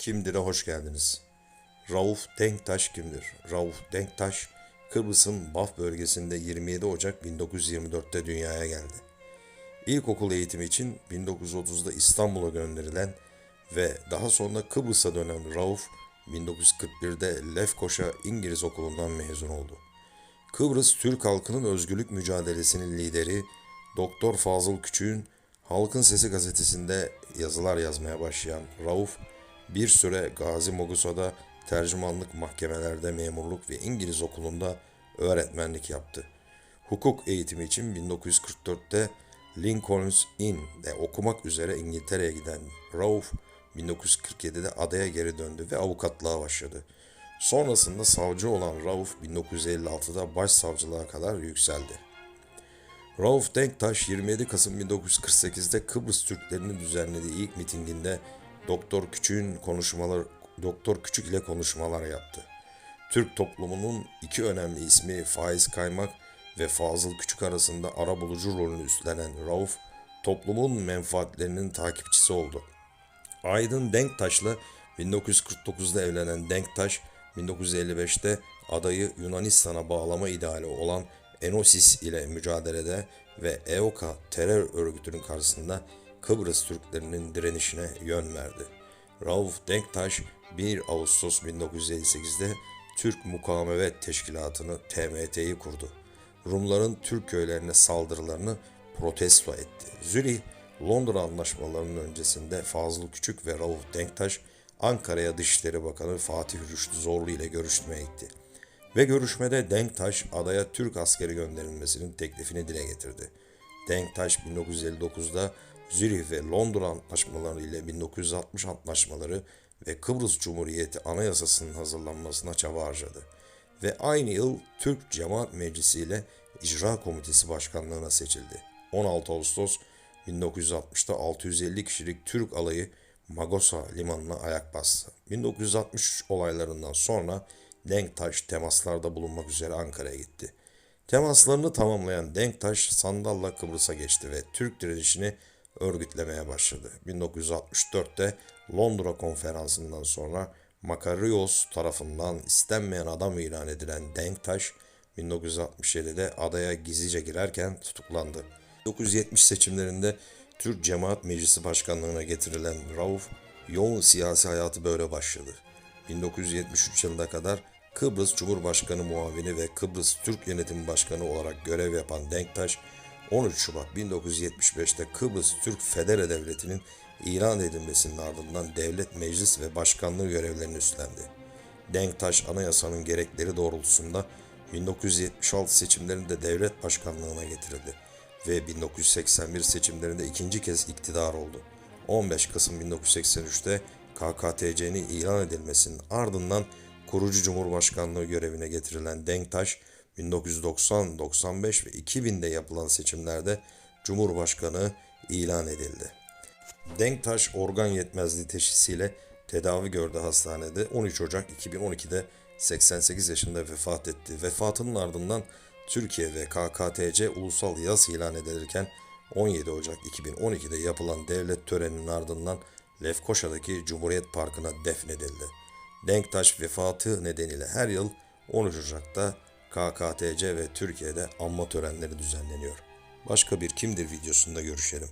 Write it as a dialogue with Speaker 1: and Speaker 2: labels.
Speaker 1: Kimdir'e hoş geldiniz. Rauf Denktaş kimdir? Rauf Denktaş, Kıbrıs'ın Baf bölgesinde 27 Ocak 1924'te dünyaya geldi. İlkokul eğitimi için 1930'da İstanbul'a gönderilen ve daha sonra Kıbrıs'a dönen Rauf, 1941'de Lefkoşa İngiliz Okulu'ndan mezun oldu. Kıbrıs Türk halkının özgürlük mücadelesinin lideri Doktor Fazıl Küçük'ün Halkın Sesi gazetesinde yazılar yazmaya başlayan Rauf, bir süre Gazi Mogusa'da tercümanlık mahkemelerde memurluk ve İngiliz okulunda öğretmenlik yaptı. Hukuk eğitimi için 1944'te Lincoln's Inn'de okumak üzere İngiltere'ye giden Rauf, 1947'de adaya geri döndü ve avukatlığa başladı. Sonrasında savcı olan Rauf 1956'da başsavcılığa kadar yükseldi. Rauf Denktaş 27 Kasım 1948'de Kıbrıs Türklerinin düzenlediği ilk mitinginde Doktor Küçük'ün konuşmalar Doktor Küçük ile konuşmalar yaptı. Türk toplumunun iki önemli ismi Faiz Kaymak ve Fazıl Küçük arasında arabulucu rolünü üstlenen Rauf, toplumun menfaatlerinin takipçisi oldu. Aydın Denktaş'la 1949'da evlenen Denktaş, 1955'te adayı Yunanistan'a bağlama ideali olan Enosis ile mücadelede ve EOKA terör örgütünün karşısında Kıbrıs Türklerinin direnişine yön verdi. Rauf Denktaş 1 Ağustos 1958'de Türk Mukavemet Teşkilatı'nı TMT'yi kurdu. Rumların Türk köylerine saldırılarını protesto etti. Zürih, Londra anlaşmalarının öncesinde Fazıl Küçük ve Rauf Denktaş Ankara'ya Dışişleri Bakanı Fatih Rüştü Zorlu ile görüşmeye gitti. Ve görüşmede Denktaş adaya Türk askeri gönderilmesinin teklifini dile getirdi. Denktaş 1959'da Zürih ve Londra antlaşmaları ile 1960 antlaşmaları ve Kıbrıs Cumhuriyeti Anayasası'nın hazırlanmasına çaba harcadı. Ve aynı yıl Türk Cemaat Meclisi ile İcra Komitesi Başkanlığına seçildi. 16 Ağustos 1960'da 650 kişilik Türk alayı Magosa limanına ayak bastı. 1963 olaylarından sonra Denktaş temaslarda bulunmak üzere Ankara'ya gitti. Temaslarını tamamlayan Denktaş sandalla Kıbrıs'a geçti ve Türk direnişini örgütlemeye başladı. 1964'te Londra konferansından sonra Makarios tarafından istenmeyen adam ilan edilen Denktaş, 1967'de adaya gizlice girerken tutuklandı. 1970 seçimlerinde Türk Cemaat Meclisi Başkanlığına getirilen Rauf, yoğun siyasi hayatı böyle başladı. 1973 yılına kadar Kıbrıs Cumhurbaşkanı muavini ve Kıbrıs Türk Yönetim Başkanı olarak görev yapan Denktaş, 13 Şubat 1975'te Kıbrıs Türk Federe Devleti'nin ilan edilmesinin ardından devlet meclis ve başkanlığı görevlerini üstlendi. Denktaş anayasanın gerekleri doğrultusunda 1976 seçimlerinde devlet başkanlığına getirildi ve 1981 seçimlerinde ikinci kez iktidar oldu. 15 Kasım 1983'te KKTC'nin ilan edilmesinin ardından kurucu cumhurbaşkanlığı görevine getirilen Denktaş, 1990, 95 ve 2000'de yapılan seçimlerde Cumhurbaşkanı ilan edildi. Denktaş organ yetmezliği teşhisiyle tedavi gördü hastanede. 13 Ocak 2012'de 88 yaşında vefat etti. Vefatının ardından Türkiye ve KKTC ulusal yas ilan edilirken 17 Ocak 2012'de yapılan devlet töreninin ardından Lefkoşa'daki Cumhuriyet Parkı'na defnedildi. Denktaş vefatı nedeniyle her yıl 13 Ocak'ta KKTC ve Türkiye'de anma törenleri düzenleniyor. Başka bir kimdir videosunda görüşelim.